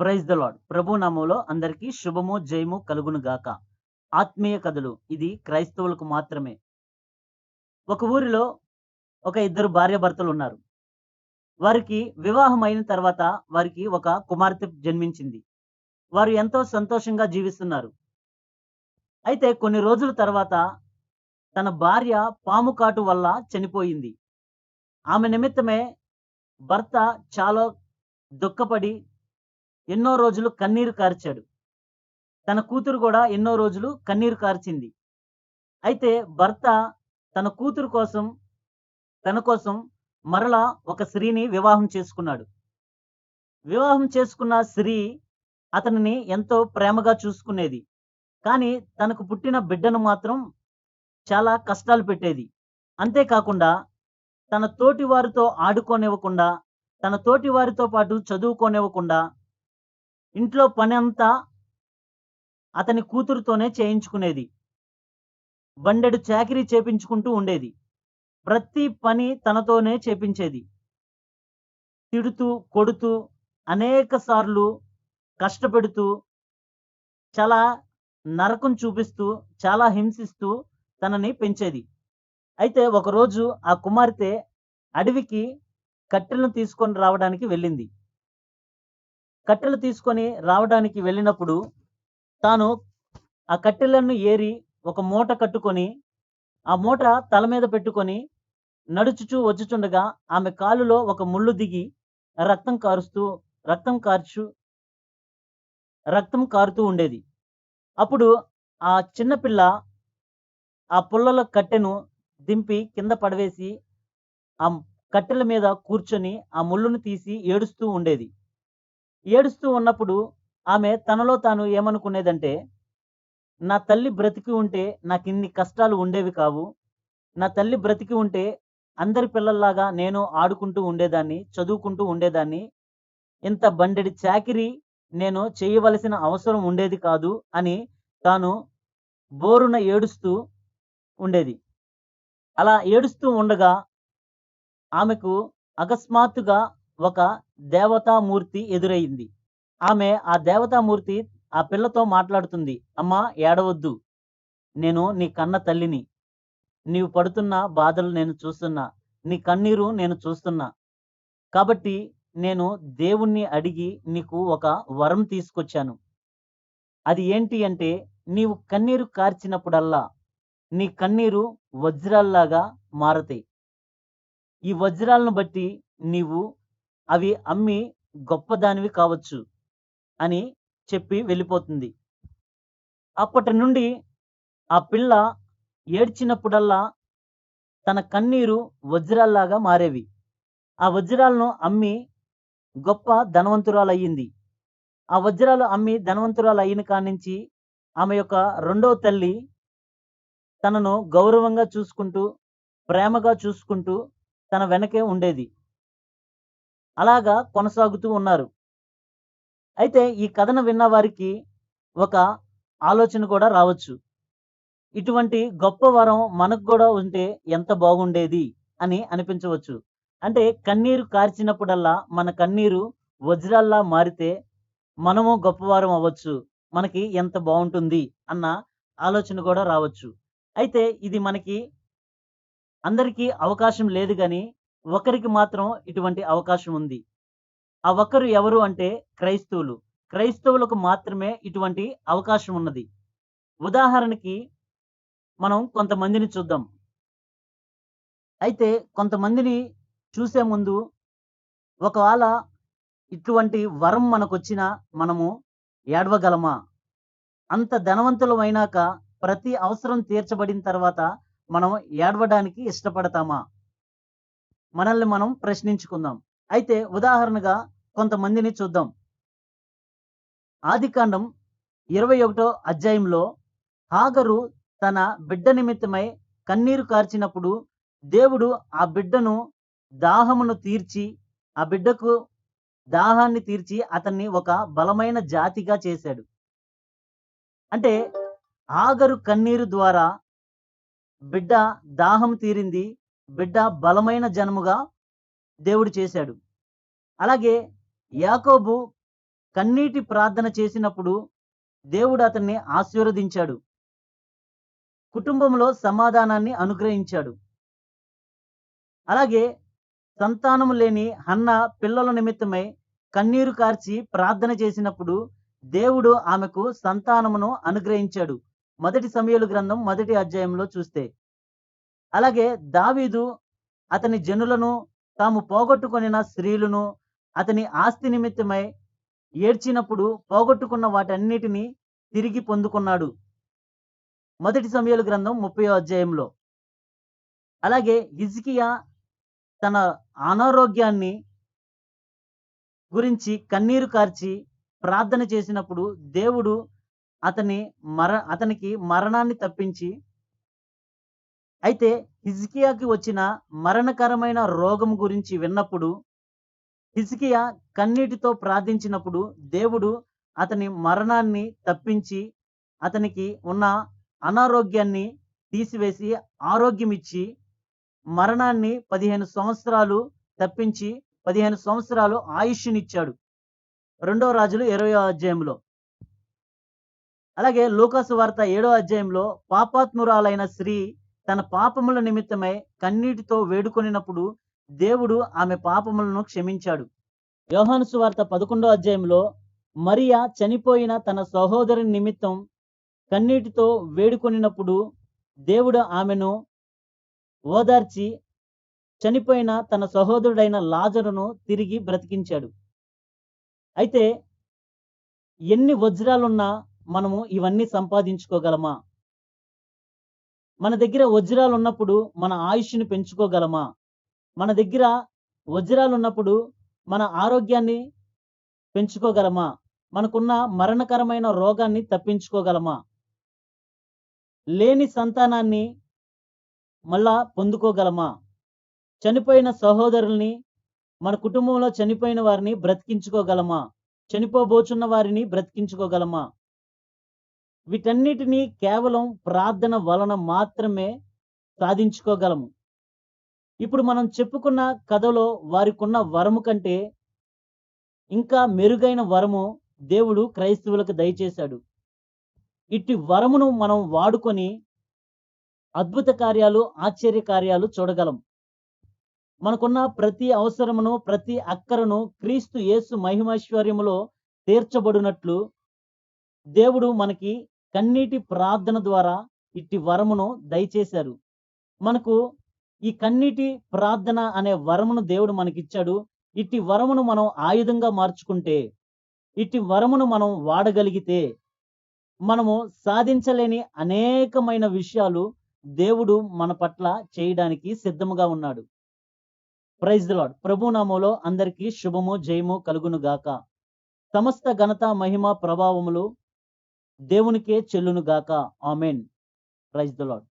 Praise the lord ప్రభు నామంలో అందరికీ శుభము జయము కలుగును గాక. ఆత్మీయ కథలు. ఇది క్రైస్తవులకు మాత్రమే. ఒక ఊరిలో ఒక ఇద్దరు భార్యాభర్తలు ఉన్నారు. వారికి వివాహం అయిన తర్వాత వారికి ఒక కుమార్తె జన్మించింది. వారు ఎంతో సంతోషంగా జీవిస్తున్నారు. అయితే కొన్ని రోజుల తర్వాత తన భార్య పాము కాటు వల్ల చనిపోయింది. ఆమె నిమిత్తమే భర్త చాలా దుఃఖపడి ఎన్నో రోజులు కన్నీరు కార్చాడు. తన కూతురు కూడా ఎన్నో రోజులు కన్నీరు కార్చింది. అయితే భర్త తన కూతురు కోసం తన కోసం మరలా ఒక స్త్రీని వివాహం చేసుకున్నాడు. వివాహం చేసుకున్న స్త్రీ అతనిని ఎంతో ప్రేమగా చూసుకునేది. కానీ తనకు పుట్టిన బిడ్డను మాత్రం చాలా కష్టాలు పెట్టేది. అంతేకాకుండా తన తోటి వారితో ఆడుకోనివ్వకుండా తన తోటి వారితో పాటు చదువుకోనివ్వకుండా ఇంట్లో పని అంతా అతని కూతురుతోనే చేయించుకునేది. బండెడు చాకరీ చేపించుకుంటూ ఉండేది. ప్రతి పని తనతోనే చేపించేది. తిడుతూ కొడుతూ అనేక సార్లు కష్టపెడుతూ చాలా నరకం చూపిస్తూ చాలా హింసిస్తూ తనని పెంచేది. అయితే ఒకరోజు ఆ కుమార్తె అడవికి కట్టెలను తీసుకొని రావడానికి వెళ్ళింది. కట్టెలు తీసుకొని రావడానికి వెళ్ళినప్పుడు తాను ఆ కట్టెలను ఏరి ఒక మూట కట్టుకొని ఆ మూట తల మీద పెట్టుకొని నడుచుచూ వచ్చుచుండగా ఆమె కాలులో ఒక ముళ్ళు దిగి రక్తం కారుస్తూ రక్తం కార్చు రక్తం కారుతూ ఉండేది. అప్పుడు ఆ చిన్నపిల్ల ఆ పుల్లల కట్టెను దింపి కింద పడవేసి ఆ కట్టెల మీద కూర్చొని ఆ ముళ్ళును తీసి ఏడుస్తూ ఉండేది. ఏడుస్తూ ఉన్నప్పుడు ఆమె తనలో తాను ఏమనుకునేదంటే నా తల్లి బ్రతికి ఉంటే నాకు ఇన్ని కష్టాలు ఉండేవి కావు. నా తల్లి బ్రతికి ఉంటే అందరి పిల్లల్లాగా నేను ఆడుకుంటూ ఉండేదాన్ని చదువుకుంటూ ఉండేదాన్ని. ఇంత బండెడి చాకిరి నేను చేయవలసిన అవసరం ఉండేది కాదు అని తాను బోరున ఏడుస్తూ ఉండేది. అలా ఏడుస్తూ ఉండగా ఆమెకు అకస్మాత్తుగా ఒక దేవతామూర్తి ఎదురయింది ఆమె ఆ దేవతామూర్తి ఆ పిల్లతో మాట్లాడుతుంది అమ్మా ఏడవద్దు. నేను నీ కన్న తల్లిని. నీవు పడుతున్న బాధలు నేను చూస్తున్నా. నీ కన్నీరు నేను చూస్తున్నా. కాబట్టి నేను దేవుణ్ణి అడిగి నీకు ఒక వరం తీసుకొచ్చాను. అది ఏంటి అంటే నీవు కన్నీరు కార్చినప్పుడల్లా నీ కన్నీరు వజ్రాల్లాగా మారతాయి. ఈ వజ్రాలను బట్టి నీవు అవి అమ్మి గొప్పదానివి కావచ్చు అని చెప్పి వెళ్ళిపోతుంది. అప్పటి నుండి ఆ పిల్ల ఏడ్చినప్పుడల్లా తన కన్నీరు వజ్రాల్లాగా మారేవి. ఆ వజ్రాలను అమ్మి గొప్ప ధనవంతురాలయ్యింది. ఆ వజ్రాలు అమ్మి ధనవంతురాలు అయిన కానించి ఆమె యొక్క రెండవ తల్లి తనను గౌరవంగా చూసుకుంటూ ప్రేమగా చూసుకుంటూ తన వెనకే ఉండేది. అలాగా కొనసాగుతూ ఉన్నారు. అయితే ఈ కథను విన్న వారికి ఒక ఆలోచన కూడా రావచ్చు. ఇటువంటి గొప్ప వరం మనకు కూడా ఉంటే ఎంత బాగుండేది అని అనిపించవచ్చు. అంటే కన్నీరు కార్చినప్పుడల్లా మన కన్నీరు వజ్రాల్లా మారితే మనము గొప్పవారం అవ్వచ్చు. మనకి ఎంత బాగుంటుంది అన్న ఆలోచన కూడా రావచ్చు. అయితే ఇది మనకి అందరికీ అవకాశం లేదు కానీ ఒకరికి మాత్రం ఇటువంటి అవకాశం ఉంది. ఆ ఒక్కరు ఎవరు అంటే క్రైస్తవులు. క్రైస్తవులకు మాత్రమే ఇటువంటి అవకాశం ఉన్నది. ఉదాహరణకి మనం కొంతమందిని చూద్దాం. అయితే కొంతమందిని చూసే ముందు ఒకవేళ ఇటువంటి వరం మనకొచ్చినా మనము ఏడవగలమా? అంత ధనవంతులమైనాక ప్రతి అవసరం తీర్చబడిన తర్వాత మనం ఏడవడానికి ఇష్టపడతామా? మనల్ని మనం ప్రశ్నించుకుందాం. అయితే ఉదాహరణగా కొంతమందిని చూద్దాం. ఆదికాండం ఇరవై ఒకటో అధ్యాయంలో హాగరు తన బిడ్డ నిమిత్తమై కన్నీరు కార్చినప్పుడు దేవుడు ఆ బిడ్డను దాహమును తీర్చి ఆ బిడ్డకు దాహాన్ని తీర్చి అతన్ని ఒక బలమైన జాతిగా చేశాడు. అంటే ఆగరు కన్నీరు ద్వారా బిడ్డ దాహం తీరింది బిడ్డ బలమైన జనముగా దేవుడు చేశాడు. అలాగే యాకోబు కన్నీటి ప్రార్థన చేసినప్పుడు దేవుడు అతన్ని ఆశీర్వదించాడు. కుటుంబంలో సమాధానాన్ని అనుగ్రహించాడు. అలాగే సంతానము లేని హన్న పిల్లల నిమిత్తమై కన్నీరు కార్చి ప్రార్థన చేసినప్పుడు దేవుడు ఆమెకు సంతానమును అనుగ్రహించాడు. మొదటి సమయలు గ్రంథం మొదటి అధ్యాయంలో చూస్తే అలాగే దావీదు అతని జనులను తాము పోగొట్టుకొనిన స్త్రీలను అతని ఆస్తి నిమిత్తమై ఏడ్చినప్పుడు పోగొట్టుకున్న వాటన్నిటిని తిరిగి పొందుకున్నాడు. మొదటి సమయాల గ్రంథం ముప్పై అధ్యాయంలో. అలాగే హిజ్కియా తన అనారోగ్యాన్ని గురించి కన్నీరు కార్చి ప్రార్థన చేసినప్పుడు దేవుడు అతని మర అతనికి మరణాన్ని తప్పించి అయితే హిజ్కియాకి వచ్చిన మరణకరమైన రోగం గురించి విన్నప్పుడు హిజ్కియా కన్నీటితో ప్రార్థించినప్పుడు దేవుడు అతని మరణాన్ని తప్పించి అతనికి ఉన్న అనారోగ్యాన్ని తీసివేసి ఆరోగ్యం ఇచ్చి మరణాన్ని పదిహేను సంవత్సరాలు తప్పించి పదిహేను సంవత్సరాలు ఆయుష్నిచ్చాడు. రెండో రాజులు ఇరవై అధ్యాయంలో. అలాగే లోకాసు వార్త ఏడో అధ్యాయంలో పాపాత్మురాలైన స్త్రీ తన పాపముల నిమిత్తమై కన్నీటితో వేడుకొనినప్పుడు దేవుడు ఆమె పాపములను క్షమించాడు. యోహాను సువార్త పదకొండో అధ్యాయంలో మరియా చనిపోయిన తన సహోదరుని నిమిత్తం కన్నీటితో వేడుకొనినప్పుడు దేవుడు ఆమెను ఓదార్చి చనిపోయిన తన సహోదరుడైన లాజరును తిరిగి బ్రతికించాడు. అయితే ఎన్ని వజ్రాలున్నా మనము ఇవన్నీ సంపాదించుకోగలమా? మన దగ్గర వజ్రాలు ఉన్నప్పుడు మన ఆయుష్ని పెంచుకోగలమా? మన దగ్గర వజ్రాలు ఉన్నప్పుడు మన ఆరోగ్యాన్ని పెంచుకోగలమా? మనకున్న మరణకరమైన రోగాన్ని తప్పించుకోగలమా? లేని సంతానాన్ని మళ్ళా పొందుకోగలమా? చనిపోయిన సహోదరుల్ని మన కుటుంబంలో చనిపోయిన వారిని బ్రతికించుకోగలమా? చనిపోబోచున్న వారిని బ్రతికించుకోగలమా? వీటన్నిటినీ కేవలం ప్రార్థన వలన మాత్రమే సాధించుకోగలము. ఇప్పుడు మనం చెప్పుకున్న కథలో వారికున్న వరము కంటే ఇంకా మెరుగైన వరము దేవుడు క్రైస్తవులకు దయచేశాడు. ఇట్టి వరమును మనం వాడుకొని అద్భుత కార్యాలు ఆశ్చర్య కార్యాలు చూడగలం. మనకున్న ప్రతి అవసరమును ప్రతి అక్కరను క్రీస్తు యేసు మహిమైశ్వర్యములో తీర్చబడినట్లు దేవుడు మనకి కన్నీటి ప్రార్థన ద్వారా ఇట్టి వరమును దయచేశారు. మనకు ఈ కన్నీటి ప్రార్థన అనే వరమును దేవుడు మనకిచ్చాడు. ఇట్టి వరమును మనం ఆయుధంగా మార్చుకుంటే ఇట్టి వరమును మనం వాడగలిగితే మనము సాధించలేని అనేకమైన విషయాలు దేవుడు మన పట్ల చేయడానికి సిద్ధముగా ఉన్నాడు. ప్రైజ్ లాడ్ ప్రభునామంలో అందరికీ శుభము జయము కలుగును గాక సమస్త ఘనత మహిమ ప్రభావములు దేవునికే చెల్లును గాక. ఆమెన్. Praise the lord